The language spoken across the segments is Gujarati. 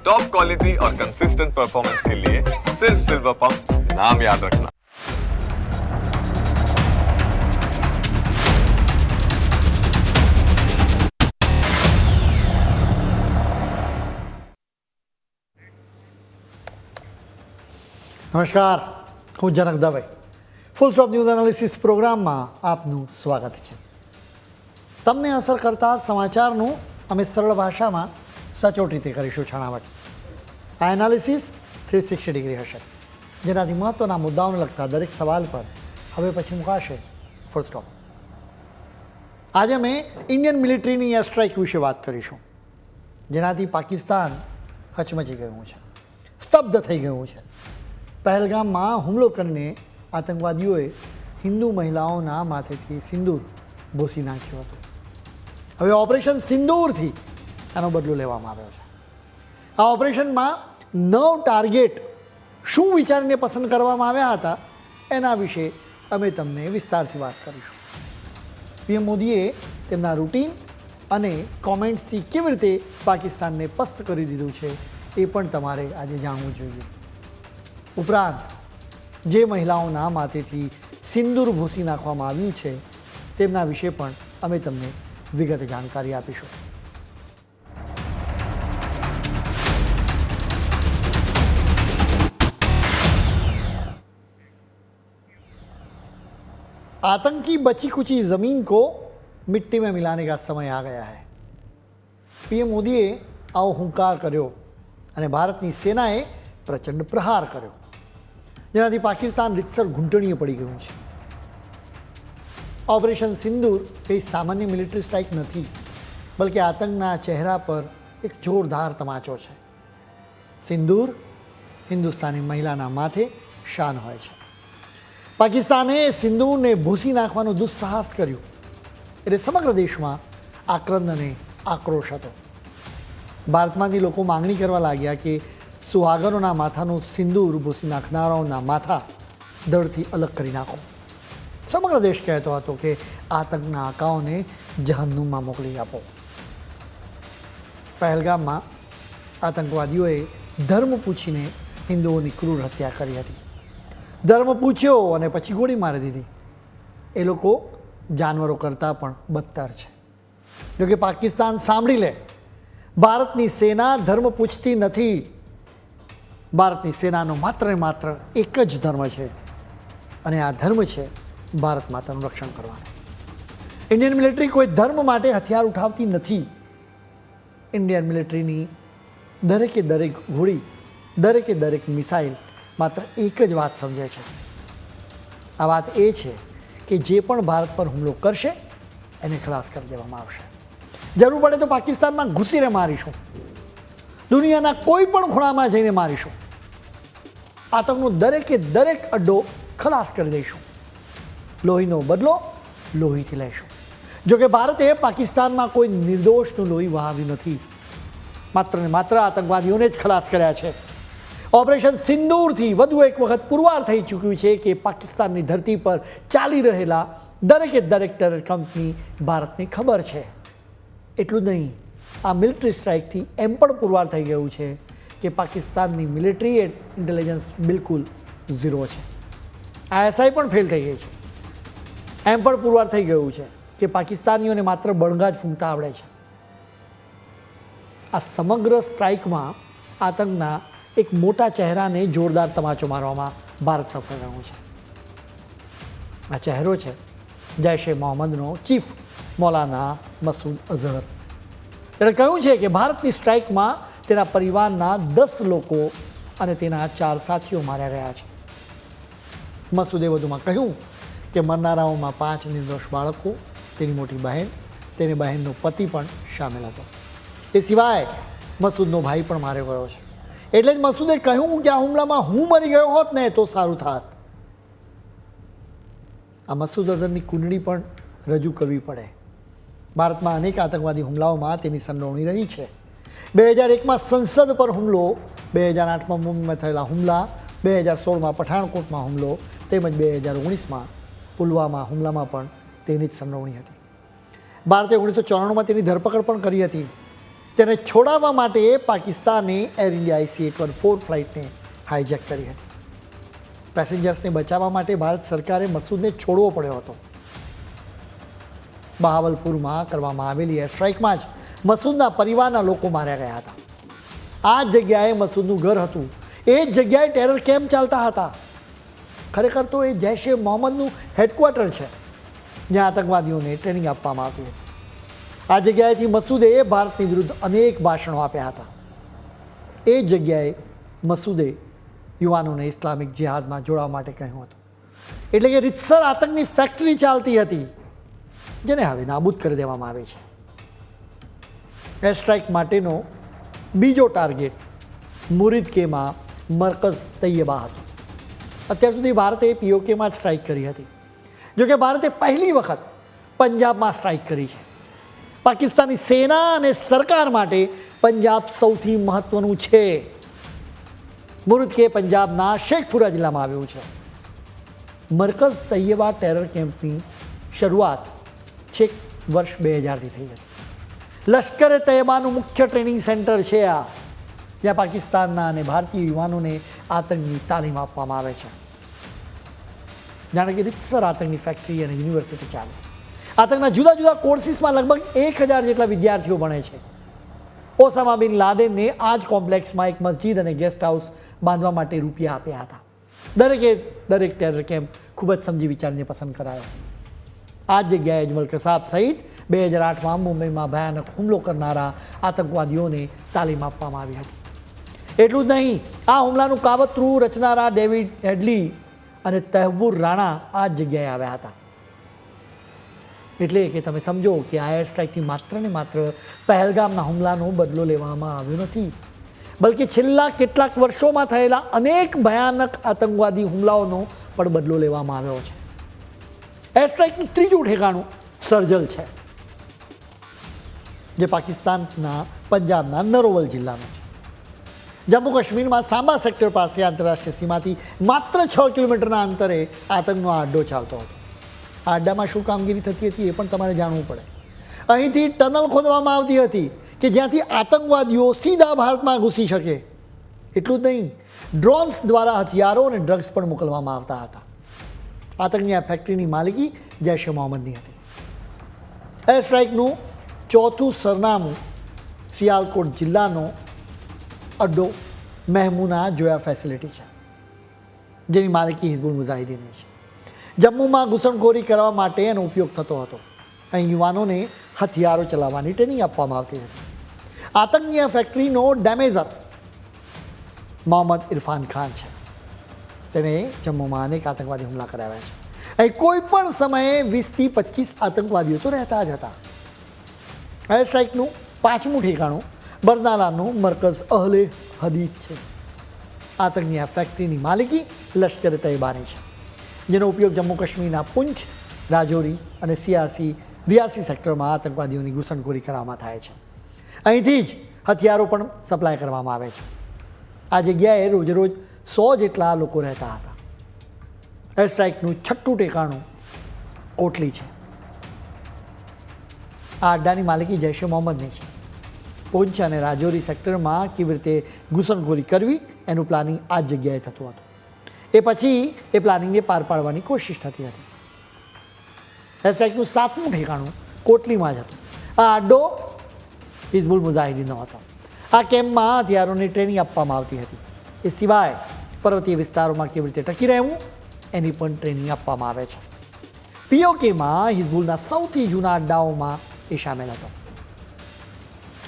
टॉप क्वालिटी और कंसिस्टेंट परफॉर्मेंस के लिए सिर्फ सिल्वर पंप नाम याद रखना નમસ્કાર હું Janak Dave full stop news analysis પ્રોગ્રામમાં આપનું સ્વાગત છે તમને અસર કરતા સમાચારનું અમે સરળ ભાષામાં સચોટ રીતે કરીશું છણાવટ. આ એનાલિસિસ થ્રી સિક્સટી ડિગ્રી હશે. જેનાથી મહત્ત્વના મુદ્દાઓને લગતા દરેક સવાલ પર હવે પછી મુકાશે. ફૂલ સ્ટોપ આજે અમે ઇન્ડિયન મિલિટરીની એર સ્ટ્રાઇક વિશે વાત કરીશું. જેનાથી પાકિસ્તાન હચમચી ગયું છે. સ્તબ્ધ થઈ ગયું છે. પહેલગામમાં હુમલો કરીને આતંકવાદીઓએ હિન્દુ મહિલાઓના માથેથી સિંદૂર ભૂસી નાખ્યું હતું. હવે ઓપરેશન સિંદૂરથી આનો બદલો લેવામાં આવ્યો છે. આ ઓપરેશનમાં નવ ટાર્ગેટ શું વિચારીને પસંદ કરવામાં આવ્યા હતા, એના વિશે અમે તમને વિસ્તારથી વાત કરીશું. પીએમ મોદીએ તેમના રૂટીન અને કોમેન્ટ્સથી કેવી રીતે પાકિસ્તાનને પસ્ત કરી દીધું છે, એ પણ તમારે આજે જાણવું જોઈએ. ઉપરાંત, જે મહિલાઓના માથેથી સિંદૂર ભૂસી નાખવામાં આવ્યું છે, તેમના વિશે પણ અમે તમને વિગતે જાણકારી આપીશું. आतंकी बची कुची ज़मीन को मिट्टी में मिलाने का समय आ गया है પીએમ મોદીએ આવો હુંકાર કર્યો અને ભારતની સેનાએ પ્રચંડ પ્રહાર કર્યો જેનાથી પાકિસ્તાન રીતસર ઘૂંટણીએ પડી ગયું છે ઓપરેશન સિંદૂર એ સામાન્ય મિલિટરી સ્ટ્રાઇક નથી બલકે આતંકના ચહેરા પર એક જોરદાર તમાચો છે સિંદૂર હિન્દુસ્તાની મહિલાના માથે શાન હોય છે પાકિસ્તાને સિંધુને ભૂસી નાખવાનું દુસ્સાહસ કર્યું. એટલે સમગ્ર દેશમાં આક્રંદ અને આક્રોશ હતો. ભારતમાંથી લોકો માંગણી કરવા લાગ્યા કે સુહાગરોના માથાનું સિંદૂર ભૂસી નાખનારાઓના માથા દળથી અલગ કરી નાખો. સમગ્ર દેશ કહેતો હતો કે આતંકના આકાઓને જહન્નુમમાં મોકલી આપો. પહેલગામમાં આતંકવાદીઓએ ધર્મ પૂછીને હિન્દુઓની ક્રૂર હત્યા કરી હતી. ધર્મ પૂછ્યો અને પછી ગોળી મારી દીધી. એ લોકો જાનવરો કરતાં પણ બદતર છે. જોકે પાકિસ્તાન સાંભળી લે. ભારતની સેના ધર્મ પૂછતી નથી. ભારતની સેનાનો માત્ર ને માત્ર એક જ ધર્મ છે. અને આ ધર્મ છે ભારત માતાનું રક્ષણ કરવાનું. ઇન્ડિયન મિલિટરી કોઈ ધર્મ માટે હથિયાર ઉઠાવતી નથી. ઇન્ડિયન મિલિટરીની દરેકે દરેક ગોળી, દરેકે દરેક મિસાઇલ માત્ર એક જ વાત સમજે છે. આ વાત એ છે કે જે પણ ભારત પર હુમલો કરશે, એને ખલાસ કરી દેવામાં આવશે. જરૂર પડે તો પાકિસ્તાનમાં ઘૂસીને મારીશું. દુનિયાના કોઈ પણ ખૂણામાં જઈને મારીશું. આતંકનો દરેકે દરેક અડ્ડો ખલાસ કરી દઈશું. લોહીનો બદલો લોહીથી લઈશું. જોકે ભારતે પાકિસ્તાનમાં કોઈ નિર્દોષનું લોહી વહાવ્યું નથી. માત્ર ને માત્ર આતંકવાદીઓને જ ખલાસ કર્યા છે. ઓપરેશન સિંદૂરથી વધુ એક વખત પુરવાર થઈ ચૂક્યું છે કે પાકિસ્તાનની ધરતી પર ચાલી રહેલા દરેકે દરેક ટેરર કંપની ભારતને ખબર છે. એટલું નહીં, આ મિલિટરી સ્ટ્રાઇકથી એમ પણ પુરવાર થઈ ગયું છે કે પાકિસ્તાનની મિલિટરી ઇન્ટેલિજન્સ બિલકુલ ઝીરો છે. આઈએસઆઈ પણ ફેલ થઈ ગઈ છે. એમ પણ પુરવાર થઈ ગયું છે કે પાકિસ્તાનીઓને માત્ર બળગા જ ફૂંકતા આવડે છે. આ સમગ્ર સ્ટ્રાઇકમાં આતંકના એક મોટા ચહેરાને જોરદાર તમાચો મારવામાં ભારત સફળ રહ્યું છે. આ ચહેરો છે જૈશ એ મોહમ્મદનો ચીફ મૌલાના મસૂદ અઝહર. તેણે કહ્યું છે કે ભારતની સ્ટ્રાઇકમાં તેના પરિવારના દસ લોકો અને તેના ચાર સાથીઓ માર્યા ગયા છે. મસૂદે વધુમાં કહ્યું કે મરનારાઓમાં પાંચ નિર્દોષ બાળકો, તેની મોટી બહેન, તેની બહેનનો પતિ પણ સામેલ હતો. એ સિવાય મસૂદનો ભાઈ પણ માર્યો ગયો છે. એટલે જ મસૂદે કહ્યું કે આ હુમલામાં હું મરી ગયો હોત ને તો સારું થાત. આ મસૂદ અઝહરની કુંડળી પણ રજૂ કરવી પડે. ભારતમાં અનેક આતંકવાદી હુમલાઓમાં તેની સંડોવણી રહી છે. બે હજાર એકમાં સંસદ પર હુમલો, બે હજાર આઠમાં મુંબઈમાં થયેલા હુમલા, બે હજાર સોળમાં પઠાણકોટમાં હુમલો તેમજ બે હજાર ઓગણીસમાં પુલવામા હુમલામાં પણ તેની જ સંડોવણી હતી. ભારતે ઓગણીસો ચોરાણુંમાં તેની ધરપકડ પણ કરી હતી. તેને છોડાવવા માટે પાકિસ્તાને Air India IC eight one four ફ્લાઇટને hijack કરી હતી. પેસેન્જર્સને બચાવવા માટે ભારત સરકારે મસૂદને છોડવો પડ્યો હતો. બહાવલપુરમાં કરવામાં આવેલી એર સ્ટ્રાઇકમાં જ મસૂદના પરિવારના લોકો માર્યા ગયા હતા. આ જગ્યાએ મસૂદનું ઘર હતું. એ જ જગ્યાએ ટેરર કેમ્પ ચાલતા હતા. ખરેખર તો એ જૈશ એ મોહમ્મદનું હેડક્વાર્ટર છે. જ્યાં આતંકવાદીઓને ટ્રેનિંગ આપવામાં આવતી હતી. આ જગ્યાએથી મસૂદે ભારતની વિરુદ્ધ અનેક ભાષણો આપ્યા હતા. એ જગ્યાએ મસૂદે યુવાનોને ઇસ્લામિક જિહાદમાં જોડાવા માટે કહ્યું હતું. એટલે કે રીતસર આતંકની ફેક્ટરી ચાલતી હતી, જેને હવે નાબૂદ કરી દેવામાં આવે છે. એર સ્ટ્રાઇક માટેનો બીજો ટાર્ગેટ મુરીદ કેમાં મરકઝ તૈયબા હતો. અત્યાર સુધી ભારતે પીઓકેમાં જ સ્ટ્રાઇક કરી હતી. જોકે ભારતે પહેલી વખત પંજાબમાં સ્ટ્રાઇક કરી છે. પાકિસ્તાની સેના અને સરકાર માટે પંજાબ સૌથી મહત્વનું છે. મુરુદકે પંજાબના શેખપુરા જિલ્લામાં આવ્યું છે. મરકઝ તૈયબા ટેરર કેમ્પની શરૂઆત છેક વર્ષ બે હજારથી થઈ હતી. લશ્કરે તૈયબાનું મુખ્ય ટ્રેનિંગ સેન્ટર છે આ, જ્યાં પાકિસ્તાનના અને ભારતીય યુવાનોને આતંકની તાલીમ આપવામાં આવે છે. જાણે કે રીતસર આતંકની ફેક્ટરી અને યુનિવર્સિટી ચાલે. આતંકના જુદા જુદા કોર્સિસમાં લગભગ એક હજાર જેટલા વિદ્યાર્થીઓ ભણે છે. ઓસામા બિન લાદેનને આ જ કોમ્પ્લેક્સમાં એક મસ્જિદ અને ગેસ્ટ હાઉસ બાંધવા માટે રૂપિયા આપ્યા હતા. દરેકે દરેક ટેરર કેમ્પ ખૂબ જ સમજી વિચારીને પસંદ કરાયો. આ જગ્યાએ અજમલ કસાબ સહિત બે હજાર આઠમાં મુંબઈમાં ભયાનક હુમલો કરનારા આતંકવાદીઓને તાલીમ આપવામાં આવી હતી. એટલું જ નહીં, આ હુમલાનું કાવતરું રચનારા ડેવિડ હેડલી અને તહેબુર રાણા આ જ જગ્યાએ આવ્યા હતા. એટલે કે તમે સમજો કે આ એર સ્ટ્રાઇકથી માત્ર ને માત્ર પહેલગામના હુમલાનો બદલો લેવામાં આવ્યો નથી. બલકે છેલ્લા કેટલાક વર્ષોમાં થયેલા અનેક ભયાનક આતંકવાદી હુમલાઓનો પણ બદલો લેવામાં આવ્યો છે. એર સ્ટ્રાઇકનું ત્રીજું ઠેકાણું સર્જલ છે, જે પાકિસ્તાનના પંજાબના નરોવલ જિલ્લાનું છે. જમ્મુ કાશ્મીરમાં સાંબા સેક્ટર પાસે આંતરરાષ્ટ્રીય સીમાથી માત્ર છ કિલોમીટરના અંતરે આતંકનો આડ્ડો ચાલતો હતો. આ અડ્ડામાં શું કામગીરી થતી હતી એ પણ તમારે જાણવું પડે. અહીંથી ટનલ ખોદવામાં આવતી હતી કે જ્યાંથી આતંકવાદીઓ સીધા ભારતમાં ઘૂસી શકે. એટલું જ નહીં ડ્રોન્સ દ્વારા હથિયારો અને ડ્રગ્સ પણ મોકલવામાં આવતા હતા. આતંકની આ ફેક્ટરીની માલિકી જૈશ મોહમ્મદની હતી. એર સ્ટ્રાઇકનું ચોથું સરનામું સિયાલકોટ જિલ્લાનો અડ્ડો મહેમુના જોયા ફેસિલિટી છે, જેની માલિકી હિઝબુલ મુજાહિદીની છે. જમ્મુમાં ઘૂસણખોરી કરવા માટે એનો ઉપયોગ થતો હતો. અહીં યુવાનોને હથિયારો ચલાવવાની ટ્રેનિંગ આપવામાં આવતી હતી. આતંકની આ ફેક્ટરીનો ડેમેજર મોહમ્મદ ઇરફાન ખાન છે. તેણે જમ્મુમાં અનેક આતંકવાદી હુમલા કરાવ્યા છે. અહીં કોઈ પણ સમયે વીસથી પચીસ આતંકવાદીઓ તો રહેતા જ હતા. એર સ્ટ્રાઇકનું પાંચમું ઠેકાણું બરનાલાનું મરકઝ અહલે હદીદ છે. આતંકની આ ફેક્ટરીની માલિકી લશ્કરે તૈબાની છે. જેનો ઉપયોગ જમ્મુ કાશ્મીરના પુંછ, રાજૌરી અને સિયાસી, રિયાસી સેક્ટરમાં આતંકવાદીઓની ઘૂસણખોરી કરવામાં થાય છે. અહીંથી જ હથિયારો પણ સપ્લાય કરવામાં આવે છે. આ જગ્યાએ રોજે રોજ સો જેટલા લોકો રહેતા હતા. એર સ્ટ્રાઇકનું છઠ્ઠું ટેકાણું કોટલી છે. આ અડ્ડાની માલિકી જૈશ મોહમ્મદની છે. પૂંછ અને રાજૌરી સેક્ટરમાં કેવી રીતે ઘૂસણખોરી કરવી, એનું પ્લાનિંગ આ જ જગ્યાએ થતું હતું. એ પછી એ પ્લાનિંગને પાર પાડવાની કોશિશ થતી હતી. એરસ્ટ્રાઇકનું સાતમું ઠેકાણું કોટલીમાં જ હતું. આ અડ્ડો હિઝબુલ મુજાહિદીનનો હતો. આ કેમ્પમાં હથિયારોની ટ્રેનિંગ આપવામાં આવતી હતી. એ સિવાય પર્વતીય વિસ્તારોમાં કેવી રીતે ટકી રહેવું, એની પણ ટ્રેનિંગ આપવામાં આવે છે. પીઓકેમાં હિઝબુલના સૌથી જૂના અડ્ડાઓમાં એ સામેલ હતો.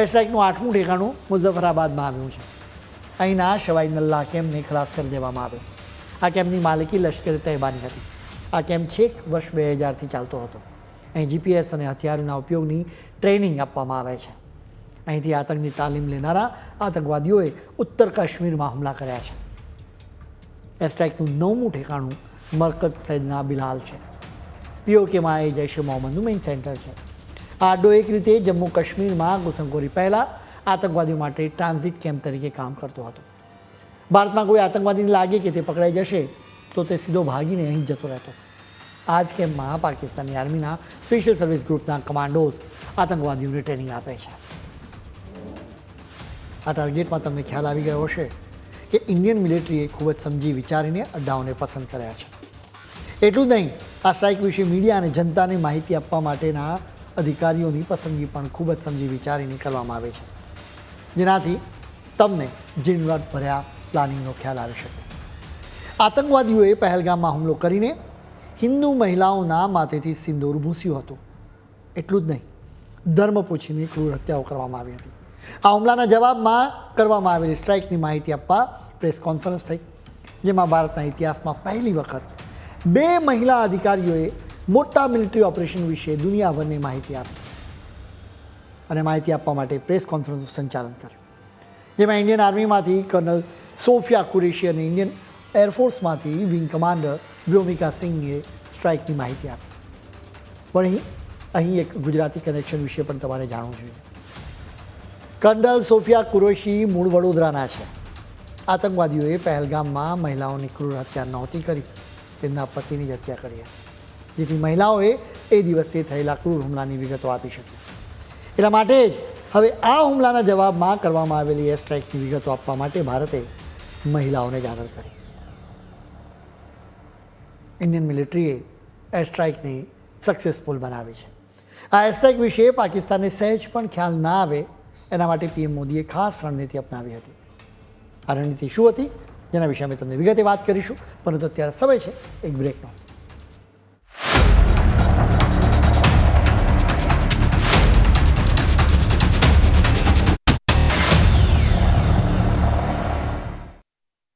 એરસ્ટ્રાઇકનું આઠમું ઠેકાણું મુઝફરાબાદમાં આવ્યું છે. અહીંના શવાઈ નલ્લા કેમ્પને ખલાસ કરી દેવામાં આવ્યો. આ કેમ્પની માલિકી લશ્કરે તહેબાની હતી. આ કેમ્પ છેક વર્ષ બે હજારથી ચાલતો હતો. અહીં જીપીએસ અને હથિયારોના ઉપયોગની ટ્રેનિંગ આપવામાં આવે છે. અહીંથી આતંકની તાલીમ લેનારા આતંકવાદીઓએ ઉત્તર કાશ્મીરમાં હુમલા કર્યા છે. એસ્ટ્રાઇકનું સ્ટ્રાઇકનું નવમું ઠેકાણું મરકત સૈદના બિલાલ છે. પીઓકેમાં એ જૈશ મોહમ્મદનું મેઇન સેન્ટર છે. આ અડ્ડો એક રીતે જમ્મુ કાશ્મીરમાં ઘુસણખોરી પહેલાં આતંકવાદીઓ માટે ટ્રાન્ઝિટ કેમ્પ તરીકે કામ કરતો હતો. ભારતમાં કોઈ આતંકવાદીને લાગે કે તે પકડાઈ જશે, તો તે સીધો ભાગીને અહીં જતો રહેતો. આ જ કેમ્પમાં પાકિસ્તાની આર્મીના સ્પેશિયલ સર્વિસ ગ્રુપના કમાન્ડોઝ આતંકવાદીઓને ટ્રેનિંગ આપે છે? આ ટાર્ગેટમાં તમને ખ્યાલ આવી ગયો હશે કે ઇન્ડિયન મિલિટરીએ ખૂબ જ સમજી વિચારીને અડ્ડાઓને પસંદ કર્યા છે. એટલું જ નહીં, આ સ્ટ્રાઇક વિશે મીડિયા અને જનતાને માહિતી આપવા માટેના અધિકારીઓની પસંદગી પણ ખૂબ જ સમજી વિચારીને કરવામાં આવે છે. જેનાથી તમને જીણવટ ભર્યા પ્લાનિંગનો ખ્યાલ આવી શકે આતંકવાદીઓએ પહેલગામમાં હુમલો કરીને હિન્દુ મહિલાઓના માથેથી સિંદૂર ભૂસ્યું હતું. એટલું જ નહીં, ધર્મ પૂછીને ક્રૂર હત્યાઓ કરવામાં આવી હતી. આ હુમલાના જવાબમાં કરવામાં આવેલી સ્ટ્રાઇકની માહિતી આપવા પ્રેસ કોન્ફરન્સ થઈ, જેમાં ભારતના ઇતિહાસમાં પહેલી વખત બે મહિલા અધિકારીઓએ મોટા મિલિટરી ઓપરેશન વિશે દુનિયાભરની માહિતી આપી અને માહિતી આપવા માટે પ્રેસ કોન્ફરન્સનું સંચાલન કર્યું. જેમાં ઇન્ડિયન આર્મીમાંથી કર્નલ સોફિયા કુરેશી અને ઇન્ડિયન એરફોર્સમાંથી વિંગ કમાન્ડર વ્યોમિકા સિંઘે સ્ટ્રાઇકની માહિતી આપી. પણ અહીં અહીં એક ગુજરાતી કનેક્શન વિશે પણ તમારે જાણવું જોઈએ. કર્નલ સોફિયા કુરેશી મૂળ વડોદરાના છે. આતંકવાદીઓએ પહેલગામમાં મહિલાઓની ક્રૂર હત્યા નહોતી કરી. તેમના પતિની જ હત્યા કરી હતી. જેથી મહિલાઓએ એ દિવસે થયેલા ક્રૂર હુમલાની વિગતો આપી શકી. એટલા માટે જ હવે આ હુમલાના જવાબમાં કરવામાં આવેલી એર સ્ટ્રાઇકની વિગતો આપવા માટે ભારતે મહિલાઓને જ કરી. ઇન્ડિયન મિલિટરીએ એરસ્ટ્રાઇકને સક્સેસફુલ બનાવી છે. આ એરસ્ટ્રાઇક વિશે પાકિસ્તાનને સહેજ પણ ખ્યાલ ના આવે, એના માટે પીએમ મોદીએ ખાસ રણનીતિ અપનાવી હતી. આ રણનીતિ શું હતી? જેના વિશે અમે તમને વિગતે વાત કરીશું. પરંતુ અત્યારે સમય છે, એક બ્રેકનો